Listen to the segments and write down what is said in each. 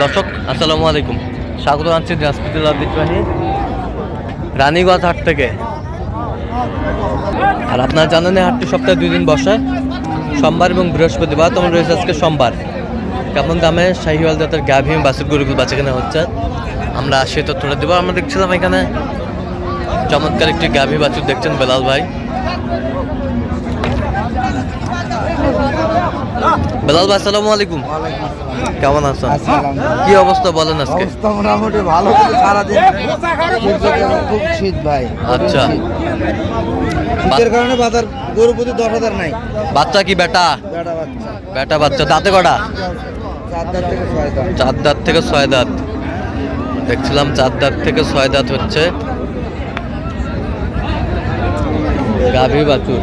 দর্শক, আসসালামু আলাইকুম। স্বাগত জানাচ্ছি দিনাজপুর জেলার রানীগঞ্জ হাট থেকে। আর আপনারা জানেন হাটটি সপ্তাহে দুই দিন বসে, সোমবার এবং বৃহস্পতিবার। তোমার রয়েছে আজকে সোমবার। কেমন দামে শাহিওয়াল জাতের গাভী বাসের গরুগুলো বাঁচা কেনা হচ্ছে? আমরা সে তথ্যটা দেবো। আমরা দেখছিলাম এখানে চমৎকার একটি গাভী বাছুর দেখছেন বেলাল ভাই। বেলাল ভাই আসসালামু আলাইকুম। কেমন আছেন? কি অবস্থা বলেন আজকে? অবস্থা মোটামুটি ভালো। কিন্তু সারাদিন খুব শীত ভাই। আচ্ছা। শীতের কারণে বাজার গরু প্রতি দশ হাজার নাই। বাচ্চা কি বেটা? বেটা বাচ্চা। বেটা বাচ্চা। দাঁতে কটা? চার দাঁত থেকে ছয় দাঁত। চার দাঁত থেকে ছয় দাঁত। দেখছিলাম চার দাঁত থেকে ছয় দাঁত হচ্ছে। গাভী বাছুর।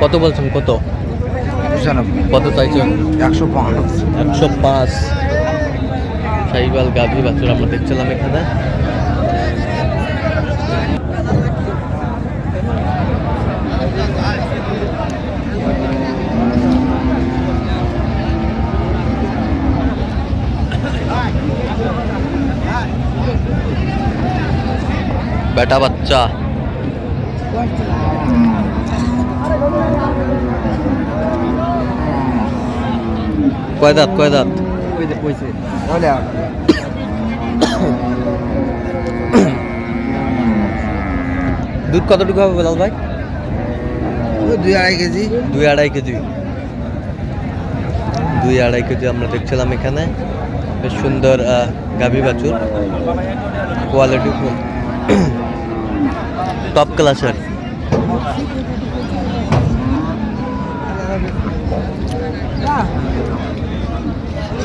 কত বলছেন কত? কত চাইছেন? একশো পাঁচ। একশো পাঁচ। সাইবাল গাভী বাছুর আমরা দেখছিলাম এখানে। বেটা বাচ্চা। কয় দাঁত কয় দাঁত? দুধ কতটুকু হবে বেলাল ভাই? দুই আড়াই কেজি। দুই আড়াই কেজি দুই আড়াই কেজি আমরা দেখছিলাম এখানে। বেশ সুন্দর গাভী বাছুর। কোয়ালিটি ফুল টপ ক্লাসের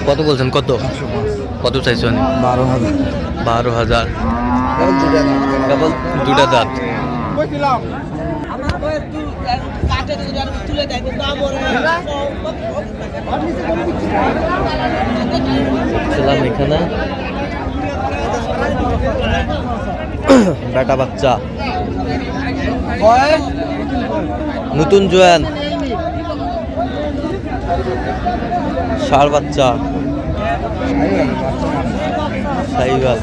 কত বলছেন? কত? কত চাইছেন বারো হাজার। বারো হাজার। কেবল দুটা কেবল দুটা দাঁত। ছিলাম এখানে। বেটা বাচ্চা। নতুন জোয়ান। ষাড় বাচ্চা। সাইবাল।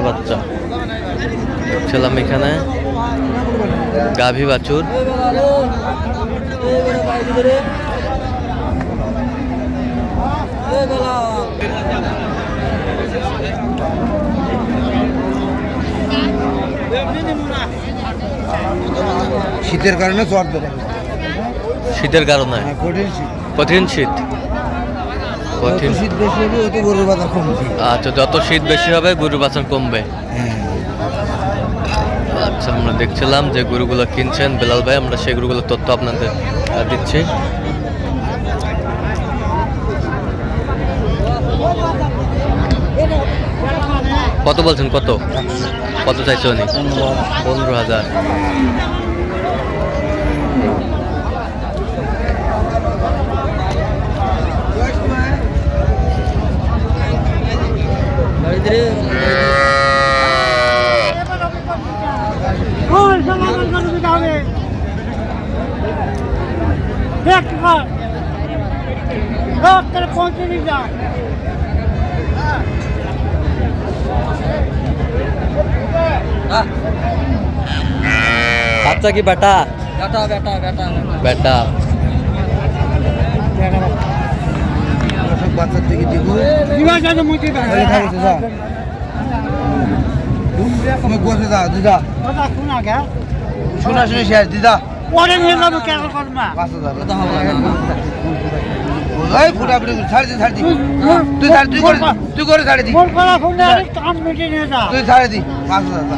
বাচ্চা। ছিলাম এখানে। গাভী বাছুর। শীতের কারণে জ্বর শীতের কারণে? হ্যাঁ, কঠিন শীত। কঠিন শীত? কঠিন। শীত বেশি হবে অত গরুর বাজার কমবে। আচ্ছা যত শীত বেশি হবে গরু বাছার কমবে। হ্যাঁ। আচ্ছা আমরা দেখছিলাম যে গরুগুলো কিনছেন বেলাল ভাই আমরা সেই গরুগুলোর তথ্য আপনাদের দিচ্ছি। কত বলছেন? কত? কত চাইছে উনি? পনেরো হাজার। পৌঁছে দিন বাচ্চা কি বেটা বেটা বেটা বেটা বেটা সব বাচ্চার থেকে দিব দিবা যাবে মুটি তাহলে থাকছে যা তুমি বসে যা দিদা কথা শোনা গে শোনা শুনে শেষ দিদা পরে নিয়ে যাব কেন করবা পাঁচ হাজার এই ফুটা ফুটি ছাড়ি দি ছাড়ি দি। তুই ছাড়ি তুই করে তুই করে ছাড়ি দি। মোর করা ফোন দিয়ে কাম মিটে নিয়ে যা। তুই ছাড়ি দি। পাঁচ হাজার যা।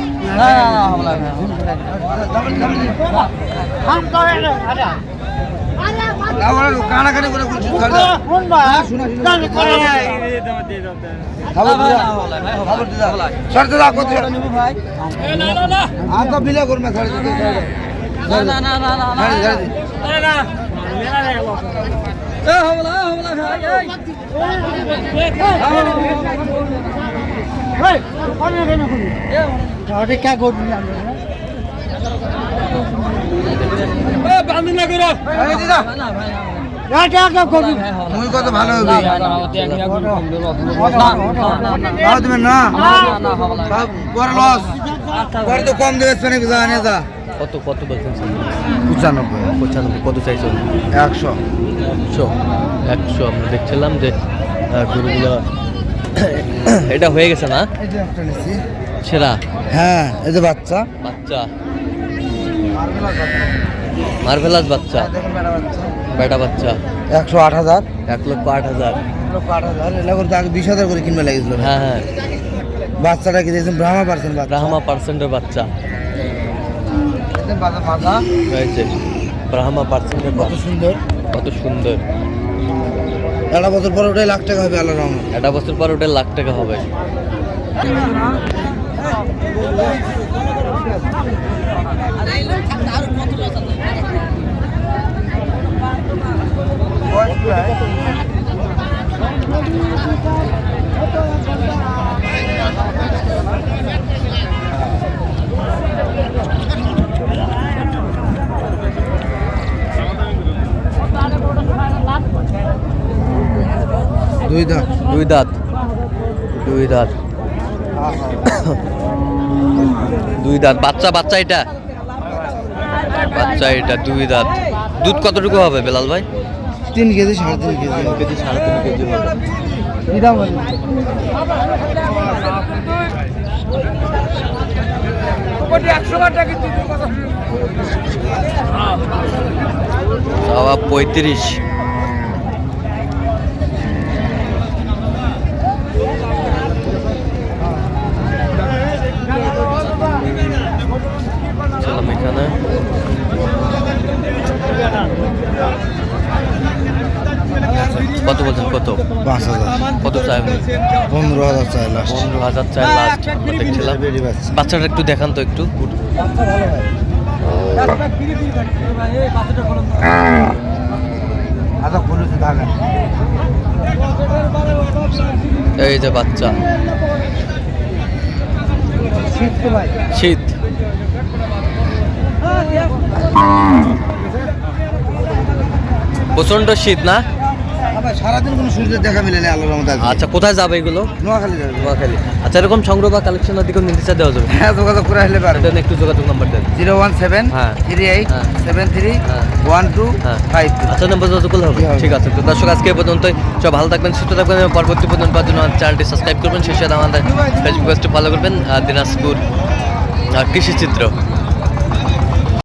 কাম করে রে আরে আমার কানাকানি করে বলছি ছাড়ি দে। শোনা, শোনা। জানি করে দিদা খাবার দিদা ছাড়ি দে কত ভাই। আর তো বিলা করবে ছাড়ি দি ছাড়ি দি। ছাড়ি দি এই, অনেক এনে করি। ওটা কে করবি আমরা, হ্যাঁ? মুই কত ভালো হবে তুমি না পরে লস পরে তো কম দেবে শুনে আনে যা কত কত বলছেন পঁচানব্বই পঁচানব্বই কত চাইছো একশো একশো একশো আমরা দেখছিলাম যে গরুগুলো এটা হয়ে গেছে না সেরা হ্যাঁ এই যে বাচ্চা বাচ্চা মার্ভেলাস বাচ্চা বেটা বাচ্চা। একশো আট হাজার। এক লক্ষ আট হাজার। লক্ষ আট হাজার। এলা করে আগে বিশ হাজার করে কিনবে লাগিয়েছিল। হ্যাঁ হ্যাঁ। বাচ্চাটা কি দিয়েছেন ব্রাহ্মা পার্সেন্ট বাচ্চা। ব্রাহ্মা পার্সেন্টের বাচ্চা। মাথা হয়েছে ব্রাহ্মা পার্সেন্টের কত সুন্দর। কত সুন্দর। একটা বছর পরে ওটাই লাখ টাকা হবে আল্লাহ রহমান একটা বছর পর ওটা লাখ টাকা হবে। দুই দাম দুই দাঁত। দুই দাঁত। দুই দাঁত। বাচ্চা বাচ্চা এটা? বাচ্চা এটা, দুই দাঁত। দুধ কতটুকু হবে বেলাল ভাই? তিন কেজি সাড়ে তিন কেজি। কেজি সাড়ে তিন কেজি দাম পঁয়ত্রিশ। চলাম এখানে কত বলছেন কত পাঁচ হাজার। কত চাই পনেরো হাজার চাই লাস্ট পনেরো হাজার চাই লাস্ট আমরা দেখছিলাম। বাচ্চাটা একটু দেখান তো একটু। এই যে বাচ্চা। শীত। প্রচণ্ড শীত না? সারাদিন কোনো সূর্যের দেখা মিলে নেই আল্লাহর রহমতে আচ্ছা কোথায় যাবে এগুলো? নোয়াখালী যাবে। নোয়াখালী। আচ্ছা এরকম সংগ্রহ বা কালেকশনের দিকেও নির্দেশা দেওয়া যাবে? হ্যাঁ যোগাযোগ করে আসলে পারবে। একটু যোগাযোগ নাম্বার দেন। জিরো ওয়ান সেভেন হ্যাঁ। থ্রি এইট হ্যাঁ। সেভেন থ্রি হ্যাঁ। One two. ফাইভ আচ্ছা নম্বর যোগাযোগ করলে হবে। ঠিক আছে তো দর্শক আজকে এই পর্যন্তই। সব ভালো থাকবেন সুস্থ থাকবেন পরবর্তী পর্যন্ত পাওয়ার জন্য চ্যানেলটি সাবস্ক্রাইব করবেন। সেই সাথে আমাদের ফেসবুক পেজটি ফলো করবেন দিনাজপুর আর কৃষি চিত্র